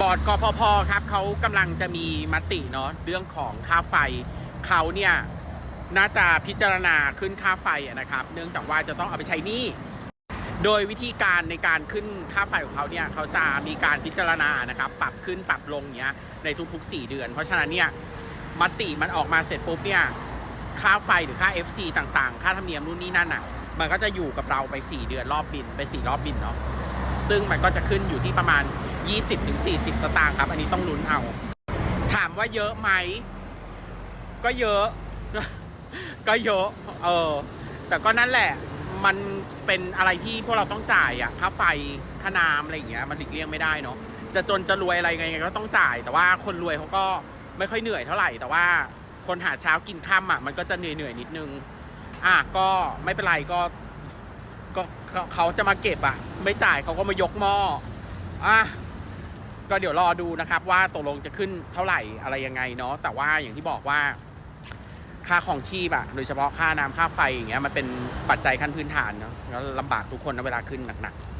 บอร์ดกพพครับเขากำลังจะมีมติเนาะเรื่องของค่าไฟเขาเนี่ยน่าจะพิจารณาขึ้นค่าไฟนะครับ เนื่องจากว่าจะต้องเอาไปใช้หนี้โดยวิธีการในการขึ้นค่าไฟของเขาเนี่ยเขาจะมีการพิจารณานะครับปรับขึ้นปรับลงเนี้ยในทุกๆ 4 เดือน เพราะฉะนั้นเนี่ยมติมันออกมาเสร็จปุ๊บเนี่ยค่าไฟหรือค่า FT ต่างๆ ค่าธรรมเนียมนู่นนี่นั่นอะมันก็จะอยู่กับเราไป 4 เดือนรอบบินไป 4 รอบบินเนาะซึ่งมันก็จะขึ้นอยู่ที่ประมาณ 20-40 สตางค์ครับ อันนี้ต้องลุ้นเอา ถามว่าเยอะไหม ก็เยอะ ก็เยอะ เออ แต่ก็นั่นแหละ มันเป็นอะไรที่พวกเราต้องจ่ายอะค่าไฟ ค่าน้ำอะไรอย่างเงี้ย มันหลีกเลี่ยงไม่ได้เนาะ จะจนจะรวยอะไรไงก็ต้องจ่าย แต่ว่าคนรวยเขาก็ไม่ค่อยเหนื่อยเท่าไหร่ แต่ว่าคนหาเช้ากินค่ำอะมันก็จะเหนื่อยเหนื่อยนิดนึง อะ ก็ไม่เป็นไรก็ ก็เขาเขาจะมาเก็บอะไม่จ่ายเขาก็มายกหม้ออะ ก็เดี๋ยวรอดูนะครับว่าตกลงจะขึ้นเท่าไหร่อะไรยังไงเนาะแต่ว่าอย่างที่บอกว่าค่าของชีพอะโดยเฉพาะค่าน้ำค่าไฟอย่างเงี้ยมันเป็นปัจจัยขั้นพื้นฐานเนาะแล้วลำบากทุกคนนะเวลาขึ้นหนักๆ